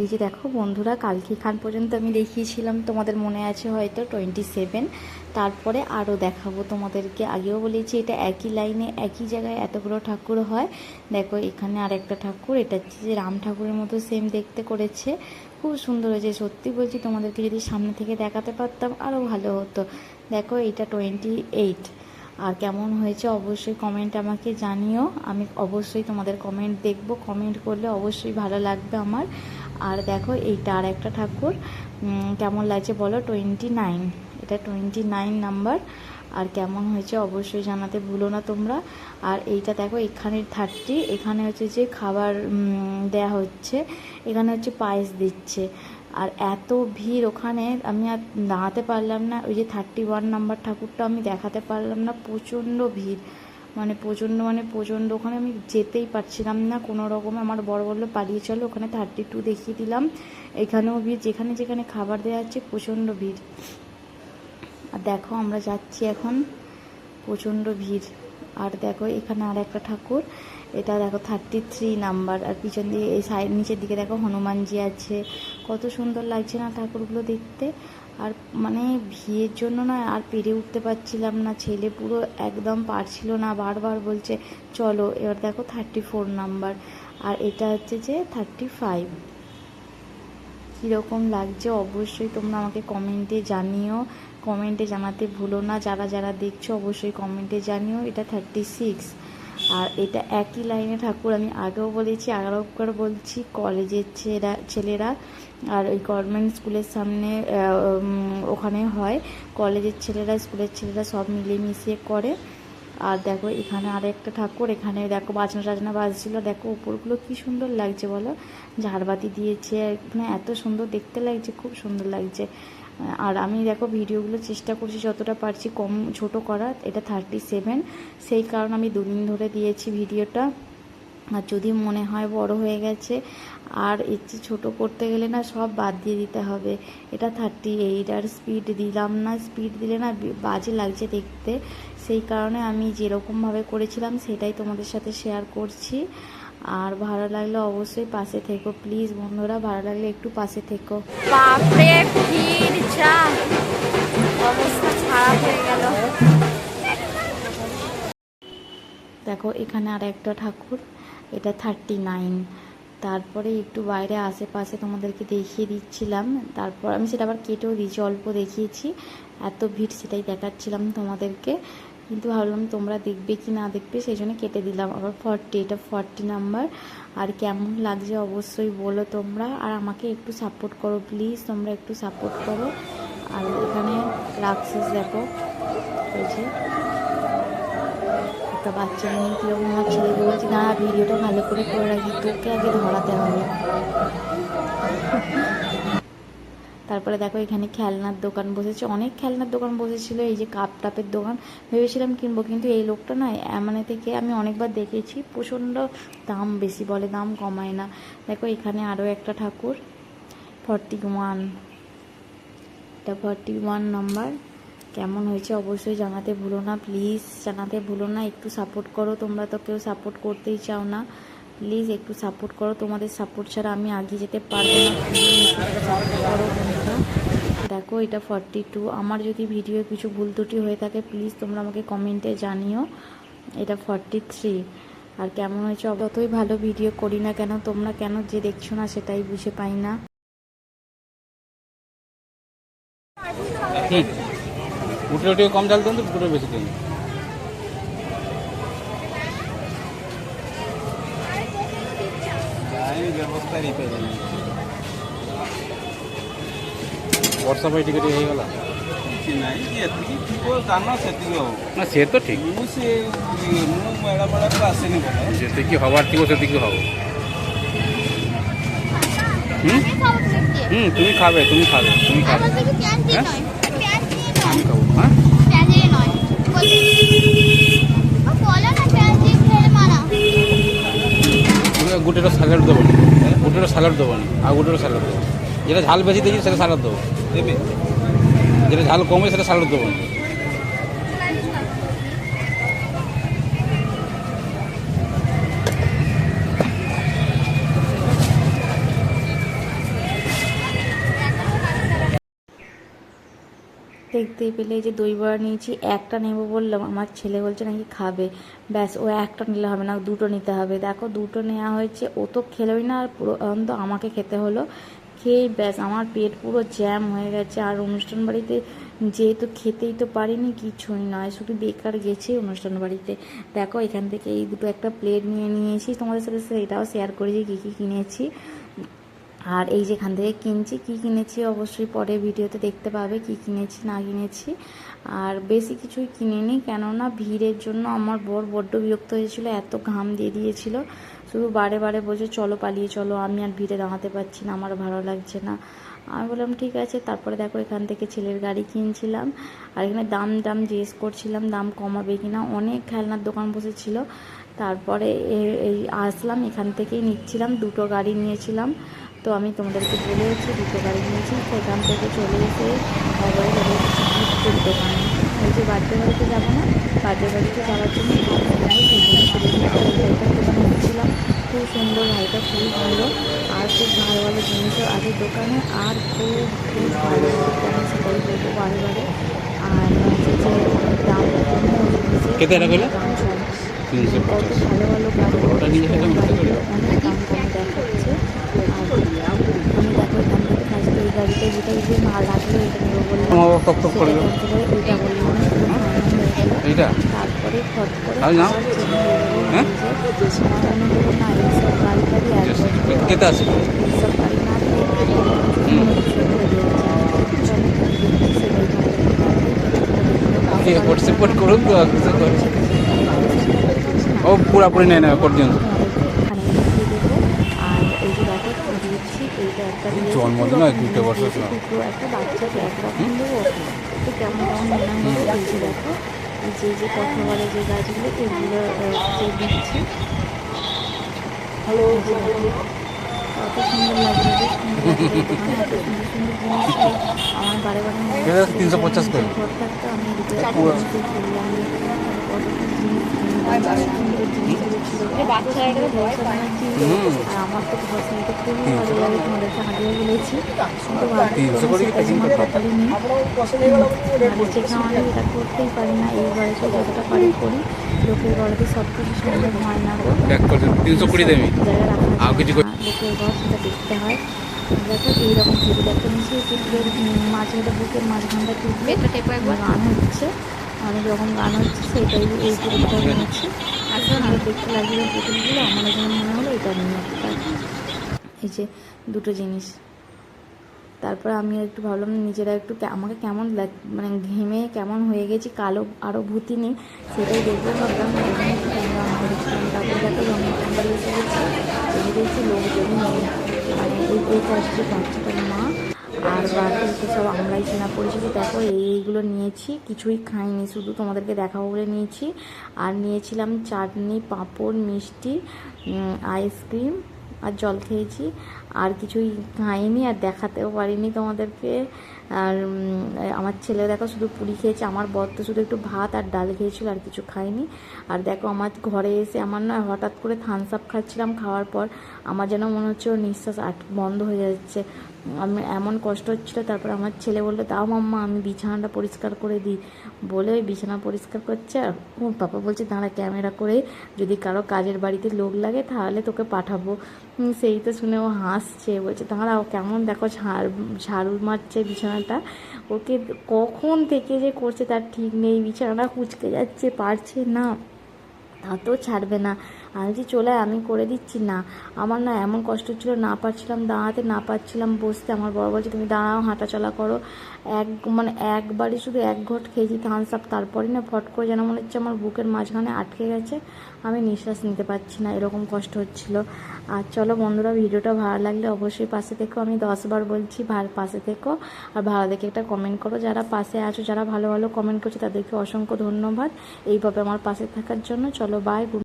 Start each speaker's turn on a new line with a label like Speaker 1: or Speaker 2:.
Speaker 1: এই যে দেখো বন্ধুরা, কালকে খান পর্যন্ত আমি দেখিয়েছিলাম, তোমাদের মনে আছে হয়তো টোয়েন্টি সেভেন তারপরে আরও দেখাবো তোমাদেরকে। আগেও বলেছি, এটা একই লাইনে একই জায়গায় এতগুলো ঠাকুর হয়। দেখো, এখানে আর একটা ঠাকুর, এটা হচ্ছে যে রাম ঠাকুরের মতো সেম দেখতে করেছে। খুব সুন্দর হয়েছে। সত্যি বলছি, তোমাদেরকে যদি সামনে থেকে দেখাতে পারতাম আরও ভালো হতো। দেখো, এটা টোয়েন্টি এইট আর কেমন হয়েছে অবশ্যই কমেন্ট আমাকে জানিও। আমি অবশ্যই তোমাদের কমেন্ট দেখব। কমেন্ট করলে অবশ্যই ভালো লাগবে আমার। আর দেখো এইটা আর একটা ঠাকুর। কেমন লাগছে বলো? টোয়েন্টি নাইন এটা টোয়েন্টি নাইন নাম্বার আর কেমন হয়েছে অবশ্যই জানাতে ভুলো না তোমরা। আর এইটা দেখো, এখানে থার্টি এখানে হচ্ছে যে খাবার দেয়া হচ্ছে। এখানে হচ্ছে পায়েস দিচ্ছে। আর এত ভিড় ওখানে, আমি আর দাঁড়াতে পারলাম না। ওই যে থার্টি ওয়ান নাম্বার ঠাকুরটা আমি দেখাতে পারলাম না। প্রচণ্ড ভিড়। মানে প্রচণ্ড মানে প্রচণ্ড, ওখানে আমি যেতেই পারছিলাম না। কোনো রকমে আমার বড় বলল পালিয়ে চলো, ওখানে থার্টি টু দেখিয়ে দিলাম। এখানেও ভিড়, যেখানে যেখানে খাবার দেওয়া হচ্ছে প্রচণ্ড ভিড়। আর দেখো, আমরা যাচ্ছি এখন, প্রচণ্ড ভিড়। আর দেখো, এখানে আর একটা ঠাকুর, এটা দেখো থার্টি থ্রি নাম্বার। আর পিছন দিয়ে, এই সাইড নিচের দিকে দেখো হনুমানজি আছে। কত সুন্দর লাগছে না ঠাকুরগুলো দেখতে। আর মানে ভিড়ের জন্য না আর পেরে উঠতে পারছিলাম না, ছেলে পুরো একদম পারছিল না, বারবার বলছে, চলো, এবার দেখো থার্টি ফোর নাম্বার আর এটা হচ্ছে যে থার্টি ফাইভ কীরকম লাগছে অবশ্যই তোমরা আমাকে কমেন্টে জানিও। কমেন্টে জানাতে ভুলো না, যারা যারা দেখছ অবশ্যই কমেন্টে জানিও, এটা থার্টি সিক্স আর এটা একই লাইনে ঠাকুর, আমি আগেও বলেছি আরও একবার বলছি কলেজের ছেলেরা ছেলেরা আর ওই গভর্নমেন্ট স্কুলের সামনে ওখানে হয়। কলেজের ছেলেরা স্কুলের ছেলেরা সব মিলেমিশে করে। আর দেখো, এখানে আর একটা ঠাকুর, এখানে দেখো, বাজনা টাজনা বাজছিল। দেখো, উপরগুলো কি সুন্দর লাগছে বলো? ঝাড়বাতি দিয়েছে এখানে এত সুন্দর, দেখতে লাগছে, খুব সুন্দর লাগছে। আর আমি দেখো ভিডিওগুলো চেষ্টা করছি যতটা পারছি কম ছোট করা এটা থার্টি সেভেন সেই কারণে আমি দুদিন ধরে দিয়েছি ভিডিওটা। আর যদি মনে হয় বড় হয়ে গেছে, আর এর চেয়ে ছোটো করতে গেলে না সব বাদ দিয়ে দিতে হবে। এটা থার্টি এইট আর স্পিড দিলাম না স্পিড দিলে না বাজে লাগছে দেখতে। সেই কারণে আমি যেরকমভাবে করেছিলাম সেটাই তোমাদের সাথে শেয়ার করছি। আর ভালো লাগলে অবশ্যই পাশে থেকো। প্লিজ বন্ধুরা, ভালো লাগলে একটু পাশে থেকো।
Speaker 2: বাপরে! অবস্থা
Speaker 1: দেখো, এখানে আর একটা ঠাকুর, এটা থার্টি নাইন তারপরে একটু বাইরে আশেপাশে তোমাদেরকে দেখিয়ে দিচ্ছিলাম। তারপর আমি সেটা আবার কেটেও দিয়েছি, অল্প দেখিয়েছি। এত ভিড় সেটাই দেখাচ্ছিলাম তোমাদেরকে। কিন্তু ভাবলাম তোমরা দেখবে কি না দেখবে, সেই জন্য কেটে দিলাম। আবার ফর্টি এটা ফর্টি নাম্বার আর কেমন লাগছে অবশ্যই বলো তোমরা। আর আমাকে একটু সাপোর্ট করো প্লিজ তোমরা একটু সাপোর্ট করো। আর এখানে রাক্সেস দেখো বলছি একটা বাচ্চা নিয়ে কীরকম আমার ছেলে বলছি না। ভিডিওটা ভালো করে করে রাখি, তোকে আগে ধরাতে হবে। তারপরে দেখো এখানে খেলনার দোকান বসেছে। অনেক খেলনার দোকান বসেছিল, এই যে কাপ টাপের দোকান। ভেবেছিলাম কিনবো, কিন্তু এই লোকটা না এমনে থেকে আমি অনেকবার দেখেছি, প্রচণ্ড দাম বেশি বলে, দাম কমায় না। দেখো এখানে আরও একটা ঠাকুর ফর্টি ওয়ান এটা ফর্টি ওয়ান নাম্বার। কেমন হয়েছে অবশ্যই জানাতে ভুলো না, প্লিজ জানাতে ভুলো না। একটু সাপোর্ট করো, তোমরা তো কেউ সাপোর্ট করতেই চাও না। প্লিজ একটু সাপোর্ট করো। তোমাদের সাপোর্ট ছাড়া আমি এগিয়ে যেতে পারব না। দেখো, এটা ফর্টি টু আমার যদি ভিডিও কিছু ভুল ত্রুটি হয়ে থাকে প্লিজ তোমরা আমাকে কমেন্টে জানিও। এটা ফর্টি থ্রি আর কেমন হয়েছে? যতই ভালো ভিডিও করি না কেন, তোমরা কেন যে দেখছ না, সেটাই বুঝে পাই না।
Speaker 3: হুম বুটের ওটিও কম ডাল দেন তো বেশি দিন। ବ୍ୟବସ୍ଥା ହେଇପାରିବନି ବର୍ଷା ପାଇଁ ଟିକେ ଟିକେ ହେଇଗଲା
Speaker 4: କିଛି ନାହିଁ ଯେତିକି ଥିବ ଦାନ ସେତିକି ହବ
Speaker 3: ନା ସେ ତ ଠିକ୍
Speaker 4: ମୁଁ ସେ ମୁଁ ମେଳା ମେଳାକୁ ଆସେନି ଭଲ
Speaker 3: ଯେତିକି ହବାର ଥିବ ସେତିକି ହବ হুম হুম তুমি খাবে তুমি খাবে তুমি খাবে হ্যাঁ আমি খাবো হ্যাঁ তুমি গোটেটা স্যালাড দেবো গোটেটা স্যালাড দেবো না আর ଦେବ যেটা ঝাল বেশি দিয়েছি সেটা স্যালাড দেবো। যেটা ঝাল কমে সেটা স্যালাড দেবো
Speaker 1: দেখতেই পেলে যে দই বড়া নিয়েছি, একটা নেব বললাম, আমার ছেলে বলছে নাকি খাবে। ব্যাস, ও একটা নিলে হবে না, দুটো নিতে হবে। দেখো, দুটো নেওয়া হয়েছে, ও তো খেলোই না, আর পুরো আমাকে খেতে হলো। খেয়েই ব্যাস, আমার পেট পুরো জ্যাম হয়ে গেছে, আর অনুষ্ঠান বাড়িতে যেহেতু খেতেই তো পারিনি, কিছুই নয়, শুধু বেকার গেছি অনুষ্ঠান বাড়িতে। দেখো, এখান থেকে এই দুটো একটা প্লেট নিয়ে নিয়েছি, তোমাদের সাথে সেটাও শেয়ার করেছি, কী কী কিনেছি। আর এই যেখান থেকে কিনছি, কি কিনেছি অবশ্যই পরে ভিডিওতে দেখতে পাবে কি কিনেছি, না কিনেছি। আর বেশি কিছুই কিনিনি, কেননা ভিড়ের জন্য আমার বর বড্ড বিরক্ত হয়েছিল, এত ঘাম দিয়ে দিয়েছিল। শুধু বারে বারে বলছে, চলো পালিয়ে চলো, আমি আর ভিড়ে দাঁড়াতে পারছি না, আমার ভালো লাগছে না। আমি বললাম, ঠিক আছে। তারপরে দেখো এখান থেকে ছেলের গাড়ি কিনছিলাম। আর এখানে দাম দাম জিজ্ঞেস করছিলাম, দাম কমাবে কিনা। অনেক খেলনার দোকান বসেছিল। তারপরে এই আসলাম, এখান থেকেই নিচ্ছিলাম, দুটো গাড়ি নিয়েছিলাম। তো আমি তোমাদেরকে বলেছি দুটো গাড়ি নিয়েছি সেখান থেকে চলে এসে এসেছি গিফটের দোকানে ওই যে বার্থডে বাড়িতে যাব না বার্থডে বাড়িতে যাওয়ার জন্য দোকানে নিচ্ছিলাম খুব সুন্দর ভাইটা খুবই ভালো আর খুব ভালো ভালো জিনিসও আছে দোকানে আর খুব খুব ভালো আমি সেটাই বলব বারে বারে। আর হচ্ছে যে দাম
Speaker 3: কত
Speaker 1: ভালো ভালো? অনেক দাম কমে দেখাচ্ছে আর আমি দেখো এখান থেকে ফার্স্ট এই গাড়িতে যেটা যে মাল রাখল এটা নেব বললাম
Speaker 3: করে
Speaker 1: হয়ে এইটা বললাম হয়ে
Speaker 3: এইটা?
Speaker 1: তারপরে ফট করে
Speaker 3: আর নাও।
Speaker 1: আবার change হয়ে গেল
Speaker 3: হ্যাঁ?
Speaker 1: যে আমার মনে
Speaker 3: জন্মদিন হয়, দুটো বছর
Speaker 1: যে যে কথা বলে যে গাছগুলো এগুলো দিচ্ছি হ্যালো কত সুন্দর ছিল। আমার বারে বারে হচ্ছে
Speaker 3: 350 করে।
Speaker 1: আমি
Speaker 3: তিনশো করে কি
Speaker 1: সেটা
Speaker 3: করতে?
Speaker 1: আমি এটা করতেই পারি না এই বাড়িতে যতটা পারি করি। লোকের বাড়িতে সব কিছু সম্ভব হয় না গো।
Speaker 3: এক করছেন তিনশো কুড়ি দেবি। আর কিছু
Speaker 1: লোকের ঘর সেটা দেখতে হয়। দেখো এইরকম টেবিল একটা নিচে মাঝখানটা বুকের মাঝখানটা টেবিলে
Speaker 2: এটা টেপো একবার।
Speaker 1: গান হচ্ছে। অনেক রকম গান হচ্ছে সেটাই এই টেবিলটা নিয়েছি আর সুন্দর দেখতে লাগল পুতুলগুলো আমার এখানে মনে হলো এটা নিয়ে এই যে দুটো জিনিস। তারপর আমি একটু ভাবলাম নিজেরা একটু আমাকে কেমন লাগ মানে ঘেমে কেমন হয়ে গেছি কালো আরও ভূতি নেই সেটাই দেখব। ভাবলাম তারপরে দেখো গেছি দেখছি। লোকজনই নেই। মানে এই এই বাচ্চাটার মা আর বাকি সব আমরাই চেনা পরিচিত দেখো এই এইগুলো নিয়েছি, কিছুই খাইনি, শুধু তোমাদেরকে দেখাবো বলে নিয়েছি। আর নিয়েছিলাম চাটনি, পাঁপড়, মিষ্টি আইসক্রিম আর জল খেয়েছি। আর কিছুই খাইনি আর দেখাতেও পারিনি তোমাদেরকে। আর আমার ছেলে দেখো শুধু পুরি খেয়েছে, আমার বর তো শুধু একটু ভাত আর ডাল খেয়েছিল আর কিছু খাইনি আর দেখো আমার ঘরে এসে আমার না হঠাৎ করে থামস আপ খাচ্ছিলাম, খাওয়ার পর আমার যেন মনে হচ্ছে ওর নিঃশ্বাস আট, বন্ধ হয়ে যাচ্ছে। আমি এমন কষ্ট হচ্ছিল, তারপর আমার ছেলে বলল, দাও মাম্মা, আমি বিছানাটা পরিষ্কার করে দিই। বলে ওই বিছানা পরিষ্কার করছে আর ওর পাপা বলছে, দাঁড়া, ক্যামেরা করে যদি কারও কাজের বাড়িতে লোক লাগে তাহলে তোকে পাঠাবো। সেই তো শুনে ও হাসছে, বলছে দাঁড়াও কেমন দেখো ঝাড়, ঝাড়ু মারছে বিছানাটা। ওকে কখন থেকে যে করছে তার ঠিক নেই, বিছানাটা কুচকে যাচ্ছে, পারছে না। তা তো ছাড়বে না। আমি যে চলে আমি করে দিচ্ছি। না, আমার না এমন কষ্ট ছিল, না পারছিলাম দাঁড়াতে, না পারছিলাম বসতে। আমার বড় বলছে, তুমি দাঁড়াও হাঁটা চলা করো। এক মানে একবারই শুধু এক ঘট খেয়েছি থামস আপ তারপরে না ফট করে যেন মনে হচ্ছে আমার বুকের মাঝখানে আটকে গেছে। আমি নিঃশ্বাস নিতে পারছি না, এরকম কষ্ট হচ্ছিল। আর চলো বন্ধুরা, ভিডিওটা ভালো লাগলে অবশ্যই পাশে থেকো। আমি দশবার বলছি ভালো পাশে থেকো। আর ভালো দেখে একটা কমেন্ট করো। যারা পাশে আছো, যারা ভালো ভালো কমেন্ট করছ, তাদেরকে অসংখ্য ধন্যবাদ। এইভাবে আমার পাশে থাকার জন্য। চলো বাই